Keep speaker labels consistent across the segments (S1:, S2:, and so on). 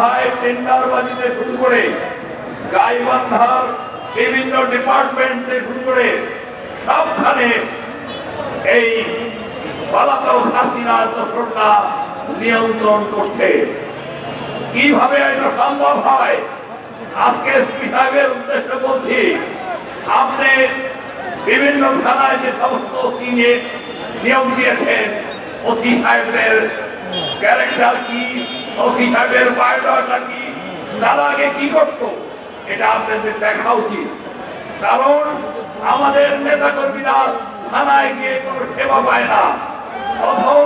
S1: গাইবান্ধায় টেন্ডারবাজিতে শুরু করে গাইবান্ধার বিভিন্ন ডিপার্টমেন্ট শুরু করে সবখানে এই পলাতক হাসিনার দোসররা নিয়ন্ত্রণ করছে। কীভাবে এটা সম্ভব হয়? আজকে এসপি সাহেবের উদ্দেশ্যে বলছি, আপনি বিভিন্ন থানায় যে সমস্ত ওসি নিয়ে নিয়ম দিয়েছেন, ওসি সাহেবের ক্যারেক্টার কি? ওসি সাহেবের বায়োডাটা কি? তারা আগে কি করতো? এটা আপনাদের দেখা উচিত। কারণ আমাদের নেতা কর্মীরা থানায় গিয়ে কোনো সেবা পায় না। প্রথম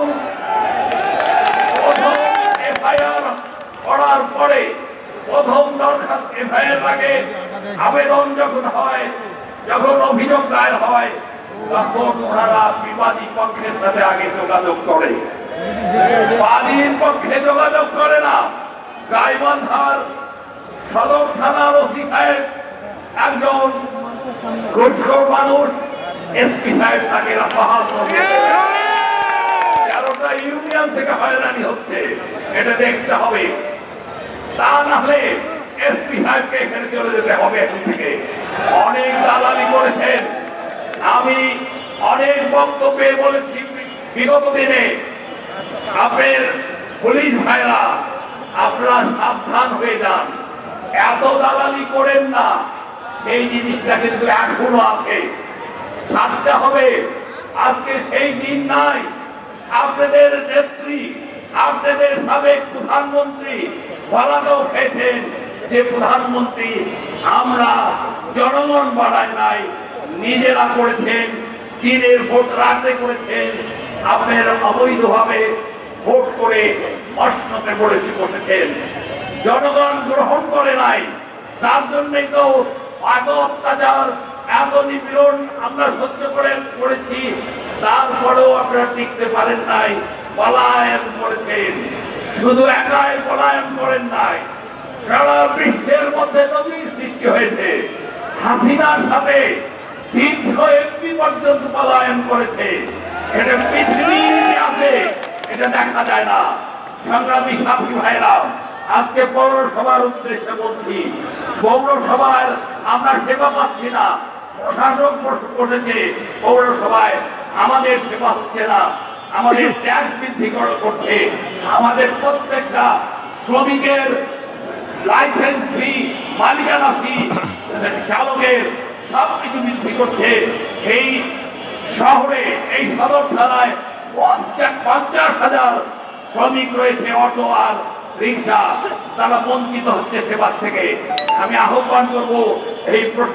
S1: প্রথম এফআইআর করার পরে প্রথম দরখাস্ত এফআইআর আগে আবেদন যখন হয়, যখন অভিযোগ দায়ের হয় তখন ওনারা বিবাদী পক্ষের সাথে আগে যোগাযোগ করে। বাদীর পক্ষে যোগাযোগ করে না। গাইবান্ধার সদর থানার ওসি সাহেব একজন ঘুষখোর মানুষ, এসপি সাহেব তাকে পাহাড় তেরোটা ইউনিয়ন থেকে হয়রানি হচ্ছে। এটা দেখতে হবে। তা না হলে এসপি সাহেবকে এখানে চলে যেতে হবে এখন থেকে। অনেক দালালি অনেক বক্তব্যে বলেছি বিগত দিনে আপনার পুলিশ ভাইরা আপনারা সাবধান হয়ে যান। এত দালালি করেন না, সেই জিনিসটা কিন্তু এখনও আছে। ছাড়তে হবে, আজকে সেই দিন নাই। আপনাদের নেত্রী, আপনাদের সাবেক প্রধানমন্ত্রী বলানো হয়েছেন যে প্রধানমন্ত্রী আমরা জনগণ বাড়ায় নাই, নিজেরা করেছেন দিনের ভোট রাতে করেছেন আপনার অবৈধভাবে ভোট করে অশ্নতে পড়েছে বসেছেন। জনগণ গ্রহণ করে নাই। তার জন্যই তো এত অত্যাচার এত নিপীড়ন আমরা সহ্য করে করেছি। তারপরেও আপনারা টিকতে পারেন নাই, পলায়ন করেছেন। শুধু একাই পলায়ন করেন নাই। সারা বিশ্বের মধ্যে নদীর সৃষ্টি হয়েছে। হাসিনার সাথে তিনশো এমপি পর্যন্ত পলায়ন করেছে। এটা পৃথিবীর আছে, এটা দেখা যায় না। সংগ্রামী সাথী ভাইরা, আজকে পৌরসভার উদ্দেশ্যে বলছি, পৌরসভার আমরা সেবা পাচ্ছি না। প্রশাসক বস- বসেছে পৌরসভায়, আমাদের সেবা হচ্ছে না। আমাদের ট্যাক্স বৃদ্ধি কর- করছে। আমাদের প্রত্যেকটা শ্রমিকের লাইসেন্স ফি মালিকানা ফি চালকের সব কিছু বৃদ্ধি করছে এই শহরে, এই সদর থানায় পঞ্চাশ হাজার শ্রমিক রয়েছে, অটো আর রিক্সা। তারা বঞ্চিত হচ্ছে সেবার থেকে। আমি আহ্বান করব, এই